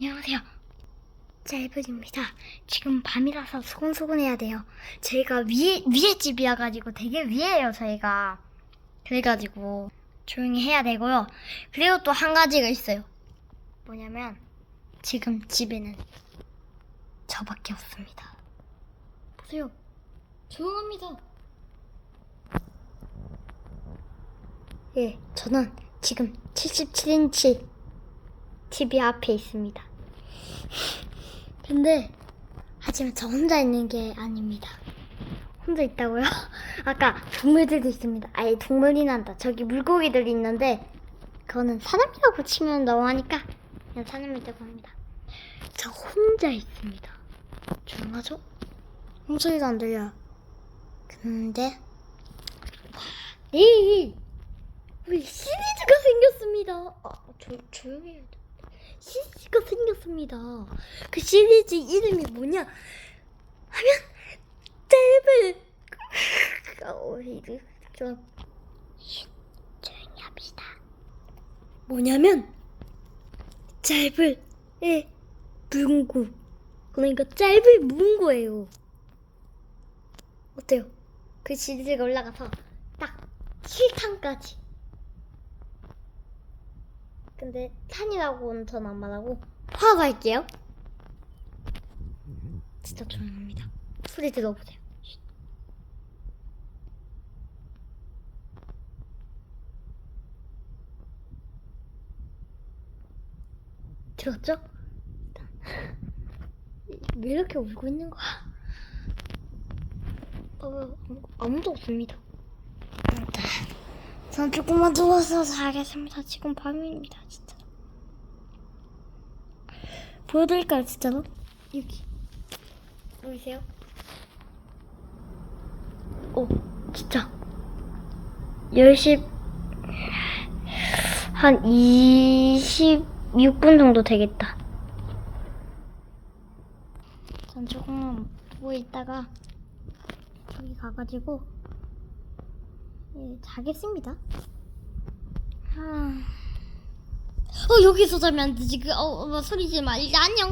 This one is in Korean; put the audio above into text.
안녕하세요. 짤분입니다. 지금 밤이라서 소곤소곤해야 돼요. 저희가 위에, 위에 집이어가지고 되게 위에요, 저희가. 그래가지고 조용히 해야 되고요. 그리고 또 한 가지가 있어요. 뭐냐면 지금 집에는 저밖에 없습니다. 보세요. 조용합니다. 예, 저는 지금 77인치 TV 앞에 있습니다. 근데 하지만 저 혼자 있는 게 아닙니다. 혼자 있다고요? 아까 동물들도 있습니다. 아예 동물이 난다. 저기 물고기들이 있는데 그거는 사람이라고 치면 너무하니까 그냥 사람이라고 합니다. 저 혼자 있습니다. 조용하죠? 홍소리도 안 들려. 근데 이 우리 시리즈가 생겼습니다. 아, 조, 조용히 해야 돼. 시리즈가 생겼습니다. 그 시리즈 이름이 뭐냐? 하면 텔블. 어, 이거 좀 쉿, 조용히 합시다. 뭐냐면 짧을의 문구. 그러니까 짧을 문구예요. 어때요? 그 시리즈가 올라가서 딱 7탄까지. 근데 탄이라고는 전 안 말하고 화가 할게요. 진짜 조용합니다. 소리 들어보세요. 쉿. 들었죠? 왜 이렇게 울고 있는 거야? 어, 아무도 없습니다. 전 조금만 누워서 자겠습니다. 지금 밤입니다, 진짜. 보여드릴까요, 진짜로? 여기. 보이세요? 오, 진짜. 10시, 한 26분 정도 되겠다. 전 조금 보고 있다가, 저기 가가지고, 예, 자겠습니다. 아... 어, 여기서 자면 안 되지. 그, 어, 어, 소리 지마. 이제 안녕.